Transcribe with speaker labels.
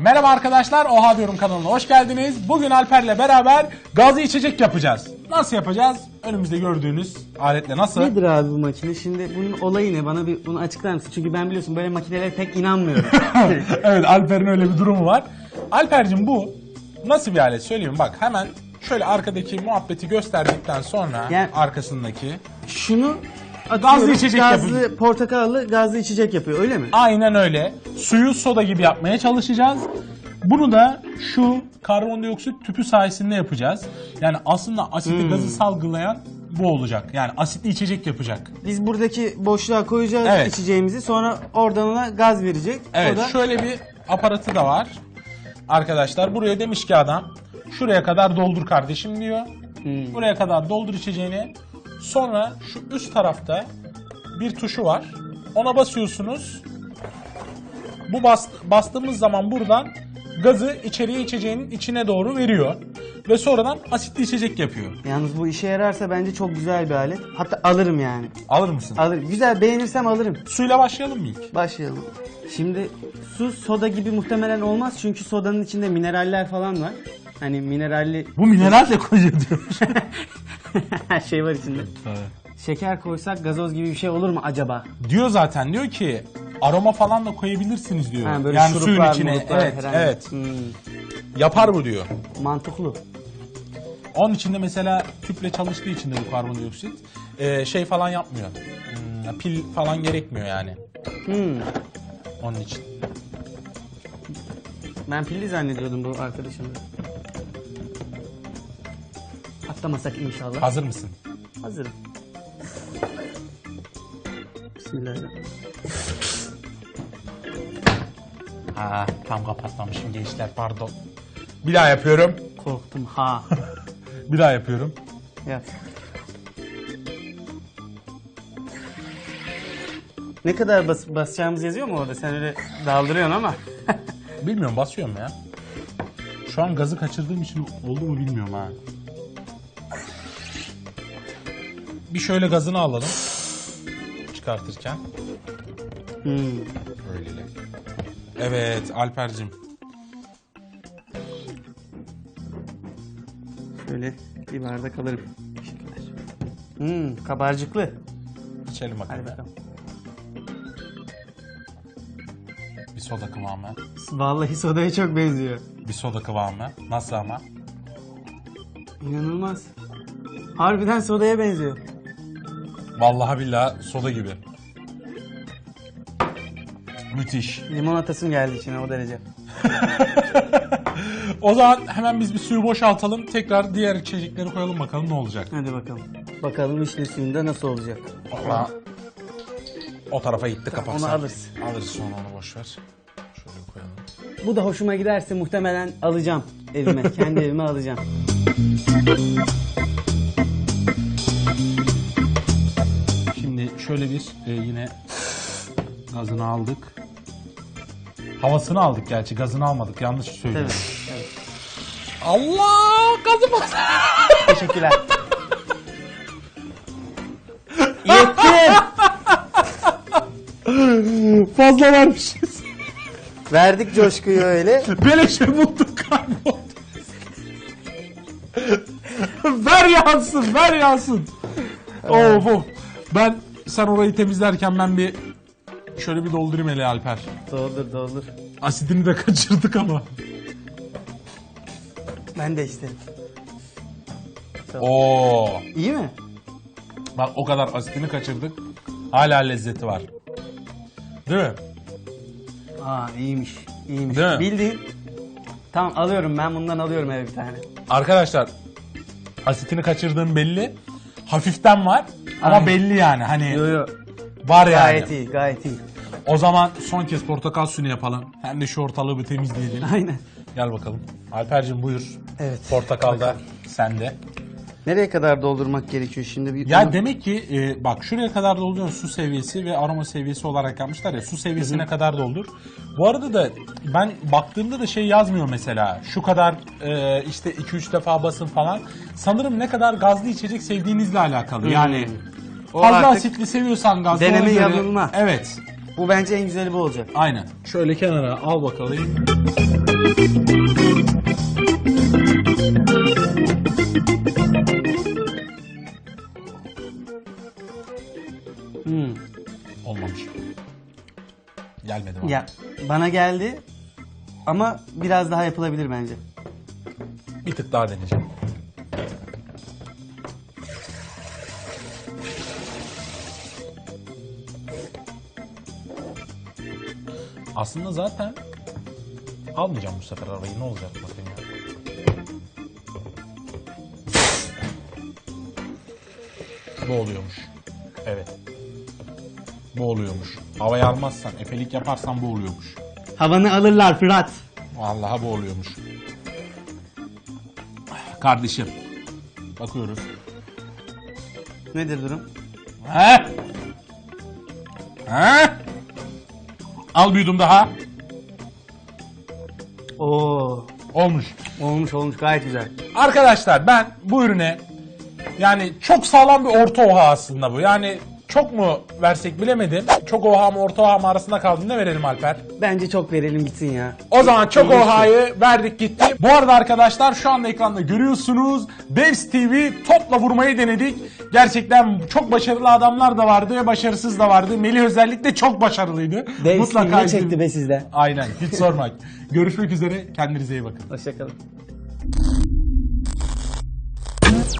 Speaker 1: Merhaba arkadaşlar, Oha Diyorum kanalına hoş geldiniz. Bugün Alper'le beraber gazlı içecek yapacağız. Nasıl yapacağız? Önümüzde gördüğünüz aletle nasıl?
Speaker 2: Nedir abi bu makine? Şimdi bunun olayı ne? Bana bir bunu açıklar mısın? Çünkü ben biliyorsun böyle makinelere pek inanmıyorum.
Speaker 1: evet Alper'in öyle bir durumu var. Alper'cim bu nasıl bir alet söyleyeyim bak hemen şöyle arkadaki muhabbeti gösterdikten sonra
Speaker 2: Yani-
Speaker 1: arkasındaki
Speaker 2: Şunu
Speaker 1: Gazlı
Speaker 2: atıyorum,
Speaker 1: içecek
Speaker 2: gazlı,
Speaker 1: yapın.
Speaker 2: portakallı gazlı içecek yapıyor öyle mi?
Speaker 1: aynen öyle suyu soda gibi yapmaya çalışacağız. Bunu da şu karbondioksit tüpü sayesinde yapacağız. Yani aslında asitli
Speaker 2: Hmm.
Speaker 1: gazı salgılayan bu olacak. Yani asitli içecek yapacak.
Speaker 2: Biz buradaki boşluğa koyacağız
Speaker 1: Evet.
Speaker 2: içeceğimizi sonra oradan ona gaz verecek.
Speaker 1: Evet
Speaker 2: O da
Speaker 1: şöyle bir aparatı da var. Arkadaşlar buraya demiş ki adam şuraya kadar doldur kardeşim diyor.
Speaker 2: Hmm.
Speaker 1: Buraya kadar doldur içeceğini. Sonra şu üst tarafta bir tuşu var. Ona basıyorsunuz. Bu bas, bastığımız zaman buradan gazı içeriye içeceğinin içine doğru veriyor. Ve sonradan asitli içecek yapıyor.
Speaker 2: Yalnız bu işe yararsa bence çok güzel bir alet. Hatta alırım yani.
Speaker 1: Alır mısın?
Speaker 2: Alırım. Güzel beğenirsem alırım.
Speaker 1: Suyla başlayalım mı ilk?
Speaker 2: Başlayalım. Şimdi su soda gibi muhtemelen olmaz çünkü sodanın içinde mineraller falan var. Hani mineralli
Speaker 1: Bu mineral de koyuyor diyormuş.
Speaker 2: her şey var içinde. Şeker koysak gazoz gibi bir şey olur mu acaba?
Speaker 1: diyor zaten diyor ki aroma falan da koyabilirsiniz diyor.
Speaker 2: Ha, böyle
Speaker 1: yani suyun
Speaker 2: şuruplar,
Speaker 1: içine. Evet,
Speaker 2: herhangi-
Speaker 1: evet.
Speaker 2: Hmm,
Speaker 1: Yapar bu diyor.
Speaker 2: mantıklı.
Speaker 1: Onun içinde mesela tüple çalıştığı için de bu karbondioksit e, şey falan yapmıyor. Hmm, pil falan gerekmiyor yani
Speaker 2: Hmm.
Speaker 1: onun için.
Speaker 2: Ben pilli zannediyordum bu arkadaşımı. Atlamasak inşallah.
Speaker 1: Hazır mısın?
Speaker 2: Hazırım. Bismillahirrahmanirrahim.
Speaker 1: Ha, tam kapatmamışım gençler pardon. Bir daha yapıyorum.
Speaker 2: Korktum ha.
Speaker 1: Bir daha yapıyorum.
Speaker 2: Yap. Ne kadar bas basacağımız yazıyor mu orada? Sen öyle daldırıyorsun ama.
Speaker 1: Bilmiyorum basıyorum ya. Şu an gazı kaçırdığım için oldu mu bilmiyorum ha. Bir şöyle gazını alalım. Çıkartırken.
Speaker 2: Hmm.
Speaker 1: Öyle. Evet Alper'cim.
Speaker 2: Şöyle bir bardak alırım. Teşekkürler. Hmm, kabarcıklı.
Speaker 1: İçelim
Speaker 2: Hadi
Speaker 1: bakalım.
Speaker 2: bakalım.
Speaker 1: Bir soda kıvamı.
Speaker 2: Vallahi sodaya çok benziyor.
Speaker 1: Bir soda kıvamı. Nasıl ama?
Speaker 2: İnanılmaz. Harbiden sodaya benziyor.
Speaker 1: Vallahi billahi soda gibi. Müthiş.
Speaker 2: Limonatasım geldi içine o derece.
Speaker 1: O zaman hemen biz bir suyu boşaltalım. Tekrar diğer içecekleri koyalım bakalım ne olacak.
Speaker 2: Hadi bakalım. Bakalım vişne suyunda nasıl olacak.
Speaker 1: Valla o tarafa gitti kapak.
Speaker 2: onu
Speaker 1: sen.
Speaker 2: alırız.
Speaker 1: Alırız sonra onu boş ver. Şöyle koyalım.
Speaker 2: Bu da hoşuma giderse muhtemelen alacağım evime. Kendi evime alacağım.
Speaker 1: Şöyle bir e, yine gazını aldık. Havasını aldık gerçi gazını almadık yanlış söylüyorum.
Speaker 2: Tabii. Evet.
Speaker 1: Allah gazı bas.
Speaker 2: Teşekkürler. Yetti.
Speaker 1: Fazla vermişiz.
Speaker 2: Verdik coşkuyu öyle.
Speaker 1: Beleşe bulduk karbon. ver yansın, ver yansın. Of of. Ben sen orayı temizlerken ben bir şöyle bir doldurayım hele Alper.
Speaker 2: Doldur doldur.
Speaker 1: Asidini de kaçırdık ama.
Speaker 2: Ben de isterim.
Speaker 1: Oo.
Speaker 2: İyi mi?
Speaker 1: Bak o kadar asitini kaçırdık. Hala lezzeti var. Değil mi?
Speaker 2: Aa iyiymiş. İyiymiş.
Speaker 1: Değil mi?
Speaker 2: Bildiğin. Tamam alıyorum ben bundan alıyorum eve bir tane.
Speaker 1: Arkadaşlar asitini kaçırdığım belli. Hafiften var ama
Speaker 2: Aynen.
Speaker 1: belli yani. Hani
Speaker 2: Yo yo.
Speaker 1: var yani.
Speaker 2: Gayet iyi gayet iyi.
Speaker 1: O zaman son kez portakal suyunu yapalım. Hem de şu ortalığı bir temizleyelim.
Speaker 2: Aynen.
Speaker 1: Gel bakalım. Alper'cim buyur.
Speaker 2: Evet.
Speaker 1: Portakal da sende.
Speaker 2: Nereye kadar doldurmak gerekiyor şimdi? Bir
Speaker 1: Ya
Speaker 2: onu-
Speaker 1: demek ki e, bak şuraya kadar dolduruyorsun su seviyesi ve aroma seviyesi olarak yapmışlar ya su seviyesine kadar doldur. Bu arada da ben baktığımda da şey yazmıyor mesela şu kadar e, işte 2-3 defa basın falan. Sanırım ne kadar gazlı içecek sevdiğinizle alakalı. Yani
Speaker 2: O
Speaker 1: fazla
Speaker 2: artık
Speaker 1: asitli seviyorsan gazlı
Speaker 2: deneme
Speaker 1: ona göre-
Speaker 2: yanılma.
Speaker 1: Evet
Speaker 2: Bu bence en güzeli bu olacak.
Speaker 1: aynen. Şöyle kenara al bakalım. Hmm. Olmamış.
Speaker 2: Gelmedi bana. Ya bana geldi ama biraz daha yapılabilir bence.
Speaker 1: Bir tık daha deneyeceğim. Aslında zaten almayacağım bu sefer arabayı. Ne olacak bakayım ya. Bu oluyormuş. Evet. Bu oluyormuş. Havaya almazsan, efelik yaparsan bu oluyormuş.
Speaker 2: Havanı alırlar Fırat.
Speaker 1: Vallahi bu oluyormuş. Kardeşim. Bakıyoruz.
Speaker 2: Nedir durum?
Speaker 1: He? He? Al bir yudum daha.
Speaker 2: Oo.
Speaker 1: Olmuş.
Speaker 2: Olmuş olmuş gayet güzel.
Speaker 1: Arkadaşlar ben bu ürüne yani çok sağlam bir orta oha aslında bu. Yani çok mu versek bilemedim. Çok oha mı orta oha mı arasında kaldım. Ne verelim Alper?
Speaker 2: Bence çok verelim gitsin ya.
Speaker 1: O zaman çok ohayı verdik gitti. Bu arada arkadaşlar şu anda ekranda görüyorsunuz. Devs TV topla vurmayı denedik. Gerçekten çok başarılı adamlar da vardı, başarısız da vardı. Melih özellikle çok başarılıydı.
Speaker 2: Mutlaka
Speaker 1: izleyin.
Speaker 2: çekti be sizde.
Speaker 1: Aynen hiç sorma. Görüşmek üzere kendinize iyi bakın.
Speaker 2: Hoşçakalın.